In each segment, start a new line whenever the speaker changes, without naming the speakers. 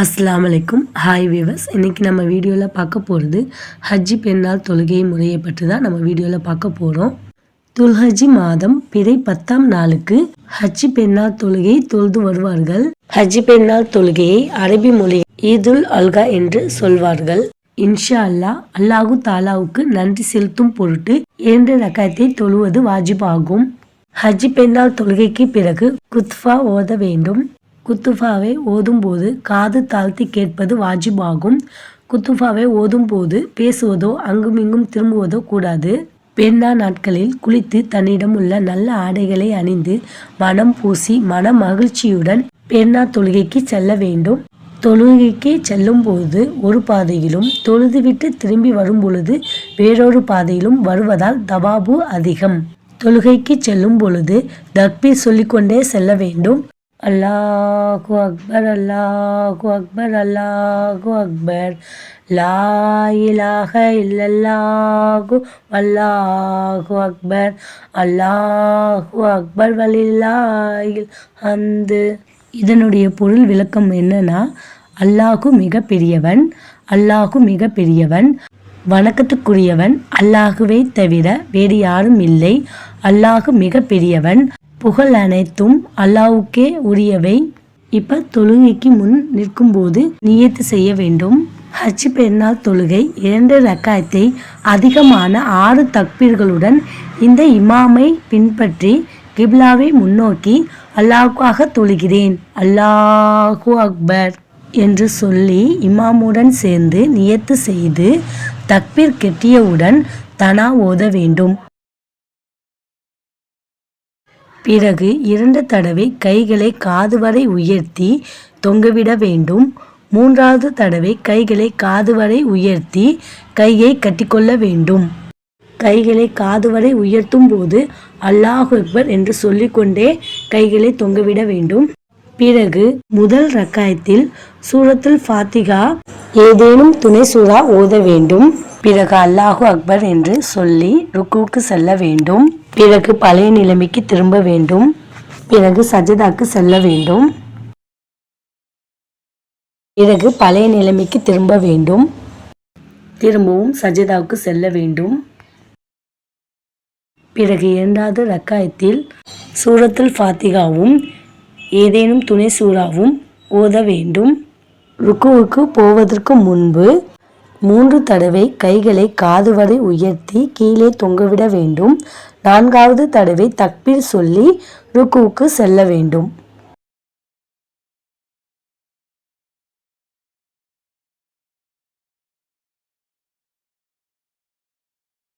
அஸ்லாம் வலைக்கும் hi viewers இன்றைக்கி நம்ம வீடியோவில் பார்க்க போகிறது ஹஜ்ஜி பெண்ணால் தொழுகை முறையை பற்றி தான் நம்ம வீடியோவில் பார்க்க போகிறோம் துல்ஹஜி மாதம் பிறை பத்தாம் நாளுக்கு ஹஜ்ஜி பெண்ணால் தொழுகை தொழுது வருவார்கள். ஹஜ்ஜி பெண்ணால் தொழுகையை அரபி மொழி ஈதுல் அல்கா என்று சொல்வார்கள். இன்ஷா அல்லா அல்லாஹு தாலாவுக்கு நன்றி செலுத்தும் பொருட்டு இரண்டு ரக்காயத்தை தொழுவது வாஜிபாகும். ஹஜ்ஜி பெண்ணால் தொழுகைக்கு பிறகு குத்ஃபா ஓத வேண்டும். குத்துஃபாவை ஓதும்போது காது தாழ்த்தி கேட்பது வாஜிபாகும். குத்துஃபாவை ஓதும்போது பேசுவதோ அங்குமிங்கும் திரும்புவதோ கூடாது. பெண்ணா நாட்களில் குளித்து தன்னிடம் உள்ள நல்ல ஆடைகளை அணிந்து மனம் பூசி மன மகிழ்ச்சியுடன் பெண்ணா தொழுகைக்கு செல்ல வேண்டும். தொழுகைக்கு செல்லும்போது ஒரு பாதையிலும் தொழுதுவிட்டு திரும்பி வரும் பொழுது வேறொரு பாதையிலும் வருவதால் தவாபு அதிகம். தொழுகைக்கு செல்லும் பொழுது தக்பீர் சொல்லிக்கொண்டே செல்ல வேண்டும். அல்லாஹு அக்பர் அல்லாஹு அக்பர் அல்லாஹு அக்பர் லா இலாஹ இல்லல்லாஹு வல்லாஹு அக்பர் அல்லாஹு அக்பர் வலில்லாயில் அந்து இதனுடைய பொருள் விளக்கம் என்னன்னா அல்லாஹு மிக பெரியவன் அல்லாஹு மிக பெரியவன் வணக்கத்துக்குரியவன் அல்லாஹுவை தவிர வேறு யாரும் இல்லை. அல்லாஹு மிக பெரியவன் புகழ் அனைத்தும் அல்லாவுக்கே உரியவை. இப்போ தொழுகைக்கு முன் நிற்கும்போது நியத்து செய்ய வேண்டும். ஹஜ் பெருநாள் தொழுகை இரண்டு ரக்காயத்தை அதிகமான ஆறு தக்பீர்களுடன் இந்த இமாமை பின்பற்றி கிப்லாவை முன்னோக்கி அல்லாஹுக்காக தொழுகிறேன். அல்லாஹு அக்பர் என்று சொல்லி இமாமுடன் சேர்ந்து நியத்து செய்து தக்பீர் கெட்டியவுடன் தனா ஓத வேண்டும். பிறகு இரண்டு தடவை கைகளை காது வரை உயர்த்தி தொங்கவிட வேண்டும். மூன்றாவது தடவை கைகளை காது வரை உயர்த்தி கையை கட்டிக்கொள்ள வேண்டும். கைகளை காது வரை உயர்த்தும் போது அல்லாஹ் அக்பர் என்று சொல்லிக்கொண்டே கைகளை தொங்கவிட வேண்டும். பிறகு முதல் ரக்காயத்தில் சூரத்துல் ஃபாத்திகா ஏதேனும் துணை சூறா ஓத வேண்டும். பிறகு அல்லாஹு அக்பர் என்று சொல்லி ருக்குவுக்கு செல்ல வேண்டும். பிறகு பழைய நிலைமைக்கு திரும்ப வேண்டும். பிறகு சஜதாக்கு செல்ல வேண்டும். பிறகு பழைய நிலைமைக்கு திரும்ப வேண்டும். திரும்பவும் சஜதாவுக்கு செல்ல வேண்டும். பிறகு இரண்டாவது ரக்காயத்தில் சூரத்துல் ஃபாத்திகாவும் ஏதேனும் துணை சூறாவும் ஓத வேண்டும். ருக்குவுக்கு போவதற்கு முன்பு மூன்று தடவை கைகளை காது வரை உயர்த்தி கீழே தொங்கவிட வேண்டும். நான்காவது தடவை தக்பீர் சொல்லி ருக்குவுக்கு செல்ல வேண்டும்.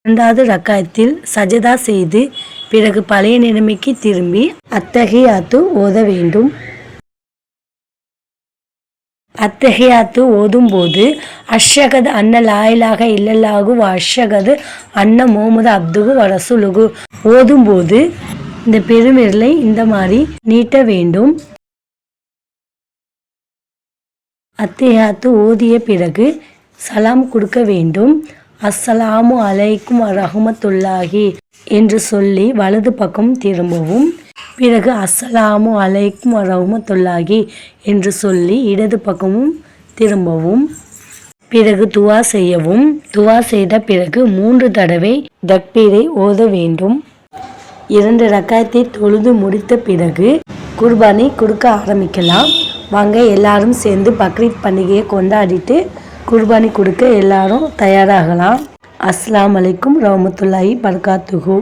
இரண்டாவது ரக்காயத்தில் சஜதா செய்து பிறகு பழைய நிலைமைக்கு திரும்பி அத்தகையாத்து ஓத வேண்டும். அத்தகையாத்து ஓதும்போது அஷ்ஷகது அன்ன லாயிலாக இல்லல்லாகு அஷ்ஷகது அன்ன முகமது அப்துகு வரசுலுகு. ஓதும்போது இந்த பெருமிரலை இந்த மாதிரி நீட்ட வேண்டும். அத்தியாத்து ஓதிய பிறகு சலாம் கொடுக்க வேண்டும். அஸ்ஸலாமு அலைக்கும் ரஹமத்துல்லாஹி என்று சொல்லி வலது பக்கம் திரும்பவும். பிறகு அஸ்ஸலாமு அலைக்கும் ரஹமத்துல்லாஹி என்று சொல்லி இடது பக்கமும் திரும்பவும் பிறகு துவா செய்யவும் துவா செய்த பிறகு மூன்று தடவை தக்பீரை ஓத வேண்டும். இரண்டு ரக்காயத்தை தொழுது முடித்த பிறகு குர்பானி கொடுக்க ஆரம்பிக்கலாம். வாங்க எல்லாரும் சேர்ந்து பக்ரீத் பண்டிகையை கொண்டாடிட்டு குர்பானி கொடுக்க எல்லாரும் தயாராகலாம். அஸ்லாம் அலைக்கும் ரஹமத்துல்லாஹி பர்காத்துகு